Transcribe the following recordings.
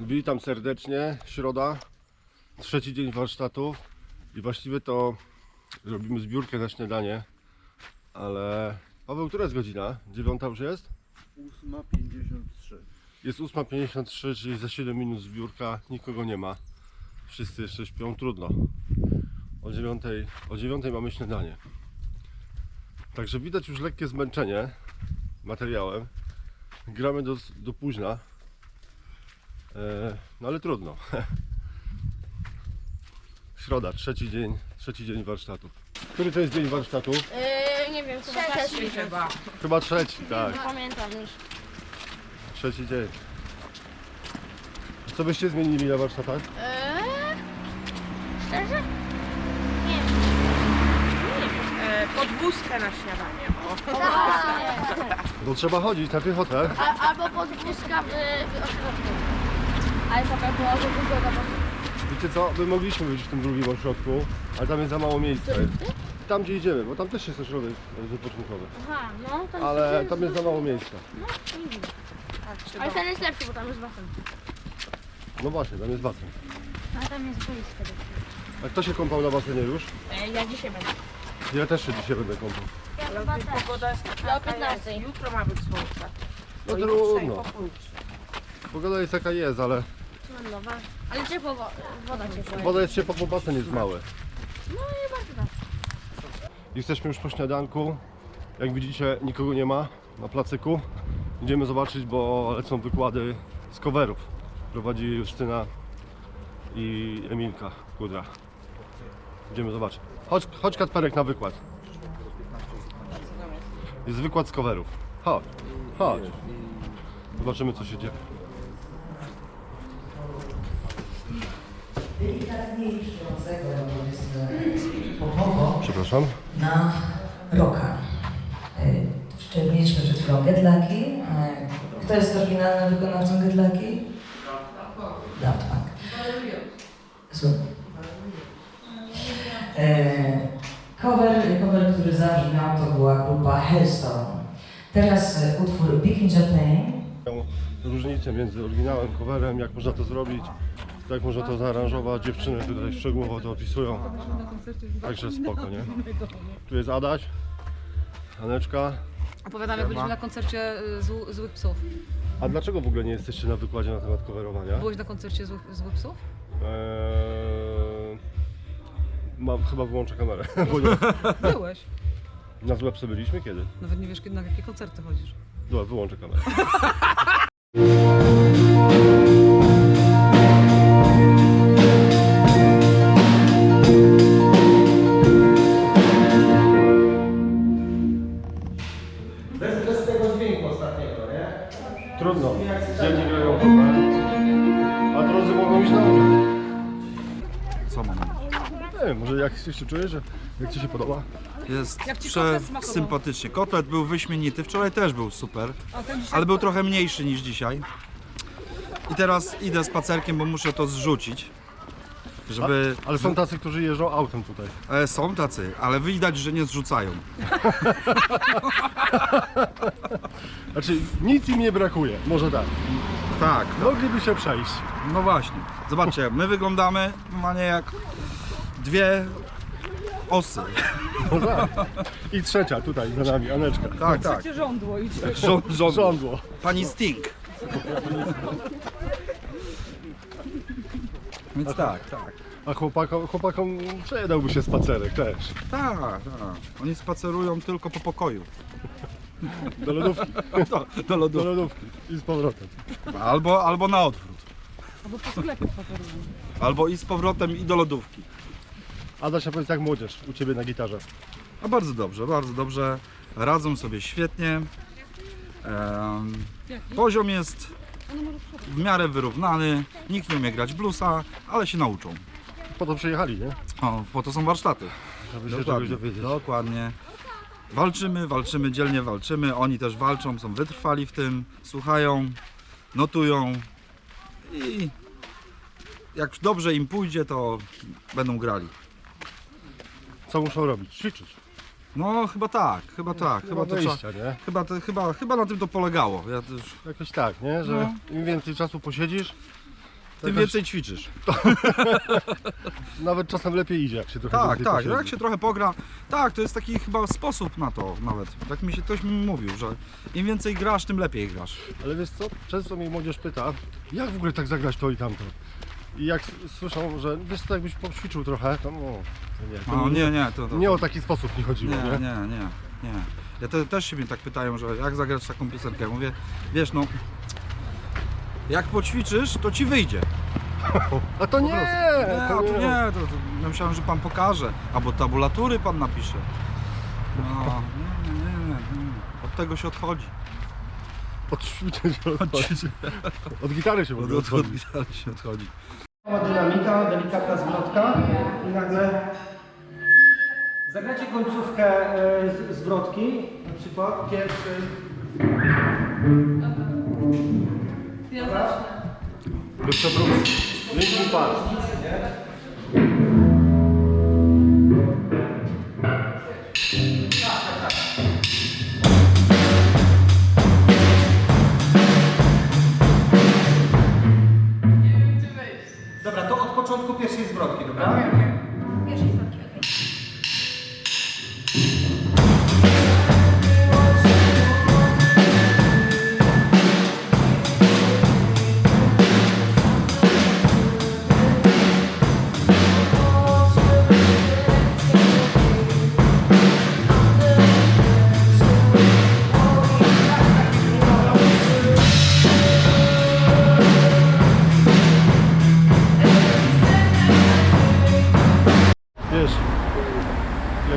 Witam serdecznie, środa, trzeci dzień warsztatów i właściwie to robimy zbiórkę na śniadanie, ale Paweł, która jest godzina? Dziewiąta już jest? 8.53. Jest 8.53, czyli za 7 minut zbiórka, nikogo nie ma. Wszyscy jeszcze śpią, trudno. O 9, o 9 mamy śniadanie. Także widać już lekkie zmęczenie materiałem. Gramy do, do późna. E, no ale trudno. Środa, trzeci dzień, trzeci dzień warsztatów. Który to jest dzień warsztatów? Yy, nie wiem, chyba trzeci chyba. Chyba trzeci, tak. Nie pamiętam już. Trzeci dzień. Co byście zmienili na warsztatach? Yy, szczerze? Nie wiem. E, podwózkę na śniadanie. O. Tak. Bo trzeba chodzić na piechotę. A, albo podwózka w, w ośrodku. Ale taka była, że wygoda Wiecie co, my mogliśmy być w tym drugim ośrodku, ale tam jest za mało miejsca. Tam gdzie idziemy, bo tam też jest ośrodek wypoczynkowy. Aha, no tam Ale tam jest za mało miejsca. Tak, trzeba. Ale ten jest lepszy, bo tam jest basen. No właśnie, tam jest basen. A tam jest boisko. A kto się kąpał na basenie już? E, ja dzisiaj będę. Ja też się dzisiaj będę kąpał. Ja Ale chyba też. pogoda jest Do taka 15. jest. Jutro ma być słońce. No trudno. Pogoda jest jaka jest, ale Nowa. Ale ciepło, wo- woda ciepła. woda jest ciepła, bo basen jest mały. No i bardzo dobrze. Jesteśmy już po śniadanku. Jak widzicie, nikogo nie ma na placyku. Idziemy zobaczyć, bo lecą wykłady z coverów. Prowadzi Justyna i Emilka Kudra. Idziemy zobaczyć. Chodź, chodź Katperek na wykład. Jest wykład z coverów. Chodź, chodź. Zobaczymy co się dzieje. Delikatniej brzmiącego powiedzmy popowo Przepraszam. na rocka. E, Jeszcze mieliśmy przed chwilą Gedlaki. E, Kto jest oryginalnym wykonawcą Gedlaki? Daft Punk. Super. E, Cover, cover, który zabrzmiał, to była grupa Hellstone. Teraz e, utwór Big in Japan. różnicę między oryginałem, coverem, jak można to zrobić, jak można to zaaranżować. Dziewczyny tutaj szczegółowo to opisują. Także spoko, nie? Tu jest Adaś, Aneczka. Opowiadam, jak byliśmy na koncercie y, zł, Złych Psów. A dlaczego w ogóle nie jesteście na wykładzie na temat coverowania? Byłeś na koncercie Złych, Złych Psów? Eee, mam, chyba wyłączę kamerę, bo nie. Byłeś. Na złe psy byliśmy kiedy? Nawet nie wiesz, kiedy- na jakie koncerty chodzisz. Dobra, wyłączę kamerę. jedni grają cover, a drudzy mogą iść na obiad. Co mam? Nie wiem, może jak się czujesz, że jak Ci się podoba? Jest Jak ci prze kotlet smakował? sympatycznie. Kotlet był wyśmienity, wczoraj też był super, A ten dzisiaj ale był trochę mniejszy niż dzisiaj. I teraz idę spacerkiem, bo muszę to zrzucić. Żeby. Ale są tacy, którzy jeżdżą autem tutaj. E, są tacy, ale widać, że nie zrzucają. Znaczy, nic im nie brakuje, może tak. Tak, Mogliby się przejść. no właśnie. Zobaczcie, my wyglądamy normalnie jak dwie osy. No tak. I trzecia tutaj za nami, Aneczka. Tak, tak. cię żądło idzie. Żo- żo- Żądło. Pani Sting. Więc tak, tak. A chłopakom, chłopakom przydałby się spacerek też. Tak, tak. Oni spacerują tylko po pokoju. Do lodówki. Do, do Do lodów. lodówki. I z powrotem. Albo, albo na odwrót. Albo po sklepie spacerują. Albo i z powrotem i do lodówki. Adasia, powiedz jak młodzież u Ciebie na gitarze. No bardzo dobrze, bardzo dobrze. Radzą sobie świetnie. Em, poziom jest w miarę wyrównany. Nikt nie umie grać bluesa, ale się nauczą. Po to przyjechali, nie? O, po to są warsztaty. Żeby się czegoś dowiedzieć. Dokładnie. Walczymy, walczymy, dzielnie walczymy. Oni też walczą, są wytrwali w tym, słuchają, notują i jak dobrze im pójdzie, to będą grali. Co muszą robić? Ćwiczyć. No chyba tak, chyba tak, Nie chyba to trzeba, wyjścia, nie? chyba, to, chyba, chyba na tym to polegało. Ja też, Jakoś tak, nie? Że No. im więcej czasu posiedzisz, tym Jakaś- więcej ćwiczysz. Nawet czasem lepiej idzie, jak się trochę Tak, więcej tak, posiedzi. jak się trochę pogra, tak, to jest taki chyba sposób na to nawet. Tak mi się ktoś mi mówił, że im więcej grasz, tym lepiej grasz. Ale wiesz co, często mnie młodzież pyta, jak w ogóle tak zagrać to i tamto. I jak s- słyszą, że wiesz co, jakbyś poćwiczył trochę, to no, to nie. To No nie, nie, to, to, nie o taki sposób mi chodziło, nie, nie? nie, nie, nie. Ja te, też się mnie tak pytają, że jak zagrać taką piosenkę. Mówię, wiesz no, jak poćwiczysz, to ci wyjdzie. A to nie! Nie, a to nie, to, to ja myślałem, że pan pokaże, albo tabulatury pan napisze. No, nie, nie, nie, nie. Od tego się odchodzi. Od ćwiczeń się odchodzi. Od gitary się w Od, ogóle od, od odchodzi. gitary się odchodzi. Dynamika, delikatna zwrotka i nagle zagracie końcówkę e, zwrotki, na przykład pierwszy. Dobra? Lepsza próba. Linkin Park. Dobra,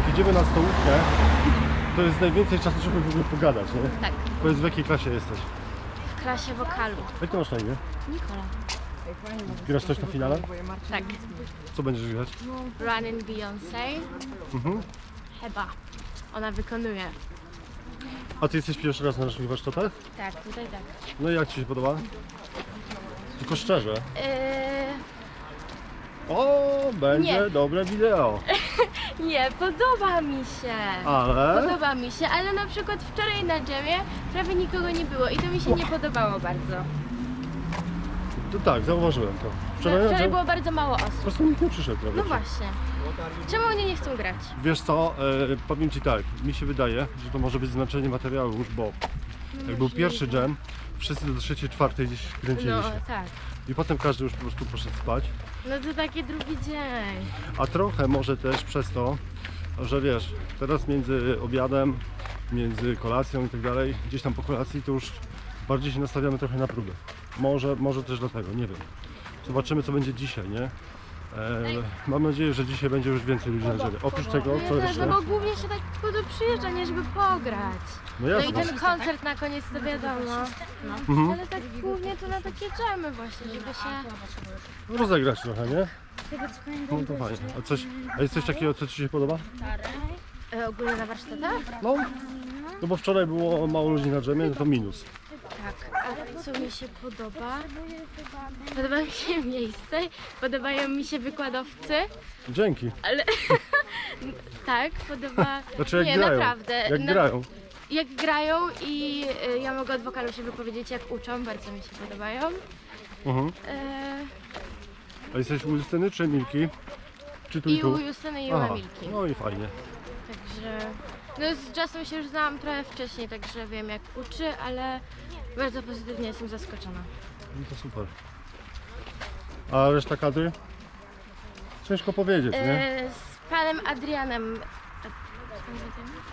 jak idziemy na stołówkę, to jest najwięcej czasu, żeby w ogóle pogadać, nie? Tak, Powiedz w jakiej klasie jesteś? w klasie wokalu. Jak to masz na imię? Nikola. Grasz coś na finale? Tak. Co będziesz grać? Running Beyoncé. Mhm. Chyba. Ona wykonuje. A ty jesteś pierwszy raz na naszych warsztatach? Tak, tutaj tak. No i jak Ci się podoba? Tylko szczerze. Yy, O, będzie Nie. dobre wideo. nie, podoba mi się. Ale... Podoba mi się, ale na przykład wczoraj na dżemie prawie nikogo nie było i to mi się nie podobało bardzo. To tak, zauważyłem to. Wczoraj, Wczoraj, Wczoraj było bardzo mało Po osób. prostu nikt nie przyszedł prawie. No właśnie. Czemu oni nie chcą grać? Wiesz co, e, powiem Ci tak, mi się wydaje, że to może być znaczenie materiału już, bo jak był pierwszy jam, wszyscy do trzeciej, czwartej gdzieś kręcili No się. tak. I potem każdy już po prostu poszedł spać. No to taki drugi dzień. A trochę może też przez to, że wiesz, teraz między obiadem, między kolacją i tak dalej, gdzieś tam po kolacji to już bardziej się nastawiamy trochę na próbę. Może, może też dlatego, nie wiem. Zobaczymy co będzie dzisiaj, nie? E, mam nadzieję, że dzisiaj będzie już więcej ludzi na drzewie. Oprócz tego, co No, jeszcze? no bo głównie się tak po to przyjeżdża, nie żeby pograć. No No i jasne. ten koncert na koniec to wiadomo. Mhm. Ale tak głównie to na takie dżemy właśnie, żeby się... Rozegrać trochę, nie? No to fajnie. A, coś, a jest coś takiego, co Ci się podoba? E, ogólnie na warsztatach? No, no bo wczoraj było mało ludzi na drzemie, no to minus. Tak. A co mi się podoba? Podoba mi się miejsce, podobają mi się wykładowcy, Dzięki. ale... tak, podoba... Znaczy jak nie, grają. naprawdę. Jak Na- grają. Jak grają i y, ja mogę od wokalu się wypowiedzieć, jak uczą, bardzo mi się podobają. Mhm. E, A jesteś u Justyny czy Milki? Czy tu i I tu? u Justyny i u Aha, Emilki. No i fajnie. Także no z Justą się już znałam trochę wcześniej, także wiem jak uczy, ale bardzo pozytywnie jestem zaskoczona. No to super. A reszta kadry? Ciężko powiedzieć, nie? E, z panem Adrianem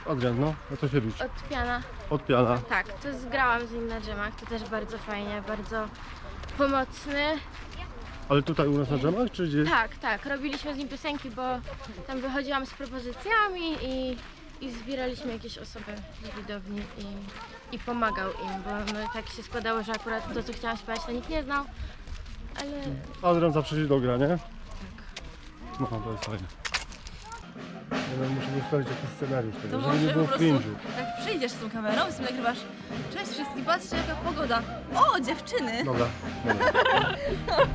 Adrian, no, no to się liczy. od piana. Od piana. Tak, to zgrałam z nim na dżemach, to też bardzo fajnie, bardzo pomocny. Ale tutaj u nas na drzemach, czy gdzieś? Tak, tak, robiliśmy z nim piosenki, bo tam wychodziłam z propozycjami i, i zbieraliśmy jakieś osoby z widowni i, i pomagał im, bo no, tak się składało, że akurat to, co chciałam śpiewać, to nikt nie znał, ale Adrian zawsze się dogra, nie? No to jest fajne. Ja muszę ustalić jakiś scenariusz tego, żeby nie było cringe'u. tak przyjdziesz z tą kamerą i sobie nagrywasz Cześć wszystkim, patrzcie jaka pogoda. O, dziewczyny! Dobra, dobra.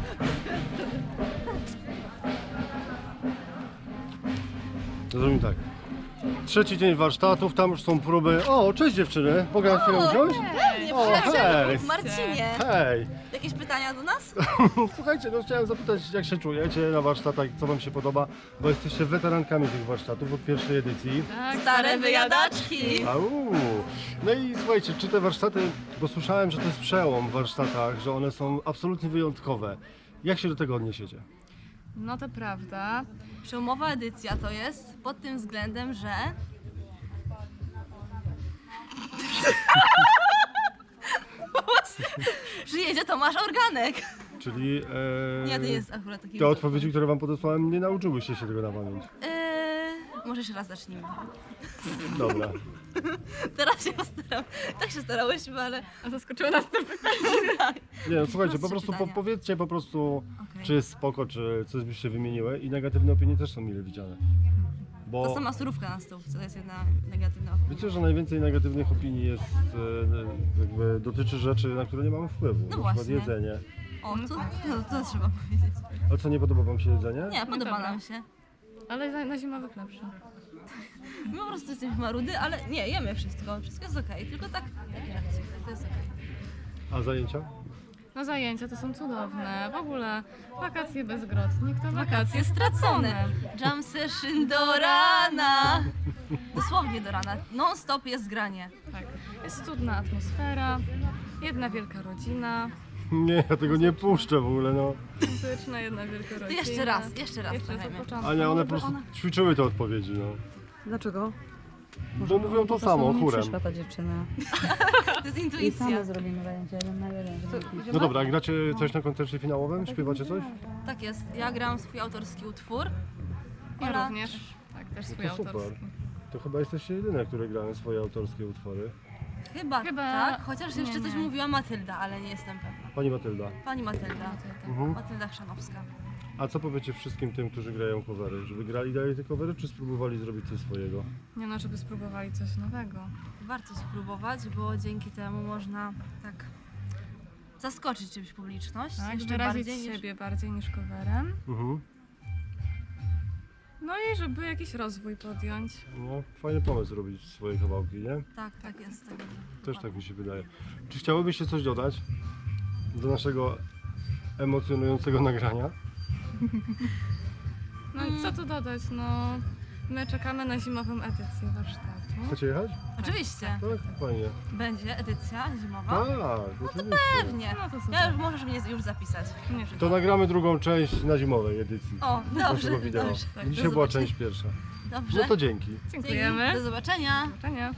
To zrobimy tak. Trzeci dzień warsztatów, tam już są próby. O, cześć dziewczyny, mogę na chwilę usiąść? Pewnie, O, hej. przyjacielu, Marcinie! Hej! Jak jakieś pytania do nas? Słuchajcie, no chciałem zapytać, jak się czujecie na warsztatach, co Wam się podoba, bo jesteście weterankami tych warsztatów od pierwszej edycji. Stare wyjadaczki. Au! No i słuchajcie, czy te warsztaty, bo słyszałem, że to jest przełom w warsztatach, że one są absolutnie wyjątkowe. Jak się do tego odniesiecie? No to prawda. Przełomowa edycja to jest pod tym względem, że. Przyjedzie Tomasz Organek. Czyli e, Nie, to jest akurat taki. te odpowiedzi, które Wam podesłałem, nie nauczyłyście się tego na pamięć. Eee, może jeszcze raz zacznijmy. Dobra. Teraz się postaram. Tak się starałyśmy, ale. A zaskoczyło nas to Nie, no słuchajcie, po prostu po, pytania. powiedzcie po prostu, Okej. czy jest spoko, czy coś byście wymieniły i negatywne opinie też są mile widziane. Bo... To sama surówka na stół, to jest jedna negatywna opinia. Wiecie, że najwięcej negatywnych opinii jest, e, jakby dotyczy rzeczy, na które nie mamy wpływu. No na przykład właśnie. jedzenie. O, to, to, to trzeba powiedzieć. A co, nie podoba wam się jedzenie? Nie, podoba nam się. Ale na, na zimowych lepsze. My po prostu jesteśmy marudy, ale nie, jemy wszystko. Wszystko jest okej, tylko tak, takie akcje, to jest okej. A zajęcia? No zajęcia to są cudowne. W ogóle wakacje bez grot. To wakacje Wakacje stracone. Jam session do rana. Dosłownie do rana. Non stop jest granie. Tak. Jest cudna atmosfera, jedna wielka rodzina, Nie, ja tego nie puszczę w ogóle, no. muzyczna jedna jeszcze raz, jeszcze raz Jeszcze trochę. od początku. Ania, one po prostu ćwiczyły te odpowiedzi, no. Dlaczego? Bo mówią to samo, chórem. Przyszła ta dziewczyna. To jest I intuicja. same zrobimy zajęcia, jeden na jeden. żeby- No dobra, a gracie coś na koncercie finałowym? Śpiewacie coś? Tak jest. Ja gram swój autorski utwór. Ja Ola- również. Tak, też swój To super. autorski. To chyba jesteście jedyne, które grają swoje autorskie utwory. Chyba, Chyba- tak. Chociaż jeszcze nie, coś nie. mówiła Matylda, ale nie jestem pewna. Pani Matylda. Pani Matylda. Mhm. Matylda Chrzanowska. A co powiecie wszystkim tym, którzy grają covery? Żeby grali dalej te covery, czy spróbowali zrobić coś swojego? Nie no, żeby spróbowali coś nowego. Warto spróbować, bo dzięki temu można tak zaskoczyć czymś publiczność. Tak, jeszcze wyrazić bardziej niż... siebie bardziej niż coverem. Mhm. No i żeby jakiś rozwój podjąć. No, fajny pomysł robić swoje kawałki, nie? Tak, tak jest. Tak. Też tak mi się wydaje. Czy chciałybyście coś dodać do naszego emocjonującego nagrania? No i co tu dodać, no... My czekamy na zimową edycję warsztatu. Chcecie jechać? Oczywiście. Tak, fajnie. Będzie edycja zimowa. Tak, oczywiście. Pewnie. No to super. Ja już możesz mnie już zapisać. Nie, To nagramy drugą część na zimowej edycji O, dobrze, naszego wideo. dobrze. Tak, Dzisiaj była zobaczenia. część pierwsza. Dobrze. No to dzięki. Dziękujemy. Do zobaczenia. Do zobaczenia.